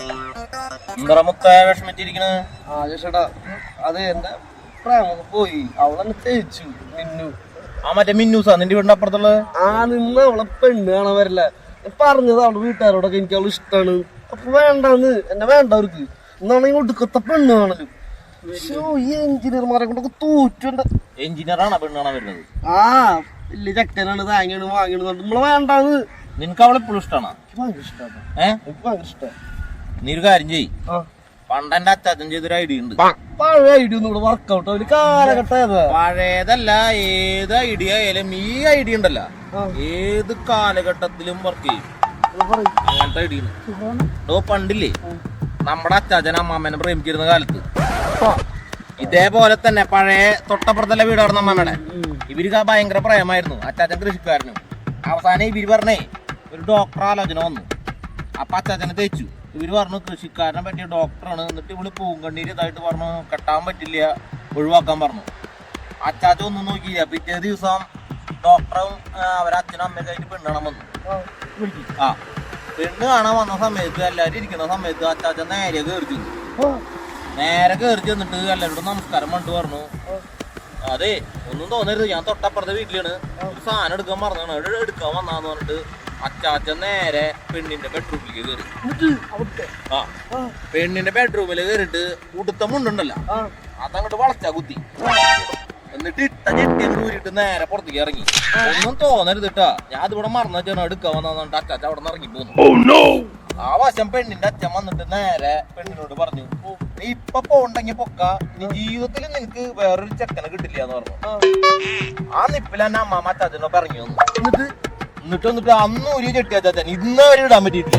എന്താ മുത്തായ വിഷമിച്ചിരിക്കണ്? ആ ചേട്ടാ അത് എന്റെ പ്രേമൊക്കെ പോയി. അവളെന്നെ തേച്ചു. മിന്നു. ആ മറ്റേ മിന്നൂസാ നിന്റെ വീടിന്റെ അപ്പുറത്തുള്ള ആ നിന്ന് അവളെ പെണ്ണ് കാണാൻ വരില്ല. പറഞ്ഞത് അവളുടെ വീട്ടുകാരോടൊക്കെ എനിക്ക് അവൾ ഇഷ്ടാണ്. അപ്പൊ വേണ്ടാന്ന്. എന്നെ വേണ്ട അവർക്ക്. എന്നാണെങ്കിൽ ഒടുക്കത്തെ പെണ്ണ് കാണലും. ഈ എഞ്ചിനീയർമാരെ കൊണ്ടൊക്കെ തോറ്റുണ്ട്. എഞ്ചിനീയറാണ് പെണ്ണ് കാണാൻ വരുന്നത്? ആ വലിയ ചക്കനാണ്. താങ്ങിയാണ് വാങ്ങിയാണ് നമ്മളെ വേണ്ടാന്ന്. നിനക്ക് അവളെ എപ്പോഴും ഇഷ്ടമാണോ ഭയങ്കര ഇഷ്ടമാണ് ഏ? എനിക്ക് ഭയങ്കര ഇഷ്ടമാണ് നീ ഒരു കാര്യം ചെയ് പണ്ടെന്റെ അച്ചാച്ചൻ ചെയ്തൊരു ഐഡിയ ഉണ്ട്. പഴയ ഐഡിയ ഒന്നും ഇവിടെ വർക്കൗട്ട് ഒരു കാലഘട്ടം പഴയതല്ല ഏത് ഐഡിയ ആയാലും ഈ ഐഡിയ ഉണ്ടല്ല. ഏത് കാലഘട്ടത്തിലും വർക്ക് ചെയ്യും. അങ്ങനത്തെ ഐഡിയ പണ്ടില്ലേ നമ്മുടെ അച്ചാച്ചൻ അമ്മാമ്മനെ പ്രേമിച്ചിരുന്ന കാലത്ത്. ഇതേപോലെ തന്നെ പഴയ തൊട്ടപ്പുറത്തല്ല വീടായിരുന്നു അമ്മാമ്മയുടെ ഇവർക്ക് ഭയങ്കര പ്രേമായിരുന്നു. അച്ചാച്ചൻ കൃഷിക്കാരനും. അവസാനം ഇവർ പറഞ്ഞേ ഒരു ഡോക്ടർ ആലോചന വന്നു. അപ്പൊ അച്ചാച്ചനെ തേച്ചു. ഇവർ പറഞ്ഞു കൃഷിക്കാരനെ പറ്റിയ ഡോക്ടറാണ് എന്നിട്ട് ഇവൾ പൂങ്കണ്ണീര് ഇതായിട്ട് പറഞ്ഞു കെട്ടാൻ പറ്റില്ല ഒഴിവാക്കാൻ പറഞ്ഞു. അച്ചാച്ച ഒന്നും നോക്കിയില്ല. പിറ്റേ ദിവസം ഡോക്ടറും അവരച്ഛനും അമ്മയൊക്കെ ആയിട്ട് പെണ്ണണം വന്നു. ആ, പെണ്ണ് കാണാൻ വന്ന സമയത്ത് എല്ലാവരും ഇരിക്കുന്ന സമയത്ത് അച്ചാച്ച നേരെ കയറി ചെന്നു നേരെ കയറി ചെന്നിട്ട് എല്ലാവരോടും നമസ്കാരം കണ്ടു പറഞ്ഞു. അതെ ഒന്നും തോന്നരുത്. ഞാൻ തൊട്ടപ്പുറത്തെ വീട്ടിലാണ്. ഒരു സാധനം എടുക്കാൻ പറഞ്ഞാണ് എടുക്കാൻ വന്നാന്ന് പറഞ്ഞിട്ട് അച്ചാച്ചൻ നേരെ പെണ്ണിന്റെ ബെഡ്റൂമിലേക്ക് കയറി ആ പെണ്ണിന്റെ ബെഡ്റൂമിൽ കയറിട്ട് ഉടുത്ത മുണ്ടുണ്ടല്ലോ. അതങ്ങോട്ട് വളച്ചാ കുത്തി. എന്നിട്ട് ഇട്ട ചെട്ടി ഊരിട്ട് നേരെ പുറത്തേക്ക് ഇറങ്ങി. ഒന്നും തോന്നരുത് ഇട്ടാ ഞാൻ അതിവിടെ മറന്ന വെച്ചാണ് എടുക്കാൻ വന്നിട്ട് അച്ചാച്ച അവിടെ നിന്ന് ഇറങ്ങി പോന്നു. ആ വശം പെണ്ണിന്റെ അച്ഛൻ വന്നിട്ട് നേരെ പെണ്ണിനോട് പറഞ്ഞു "ഓ, നീ ഇപ്പൊ പോണ്ടെങ്കി പൊക്ക. നീ ജീവിതത്തിൽ നിനക്ക് വേറൊരു ചെക്കനെ കിട്ടില്ല എന്ന് പറഞ്ഞു. ആ. നിപ്പിലെ അമ്മ തന്നെ പറഞ്ഞു വന്നു. എന്നിട്ട് വന്നിട്ട് അന്ന് ഒരു ചെട്ടി അച്ചാച്ചൻ ഇന്ന് വരെ ഇടാൻ പറ്റിയിട്ടില്ല.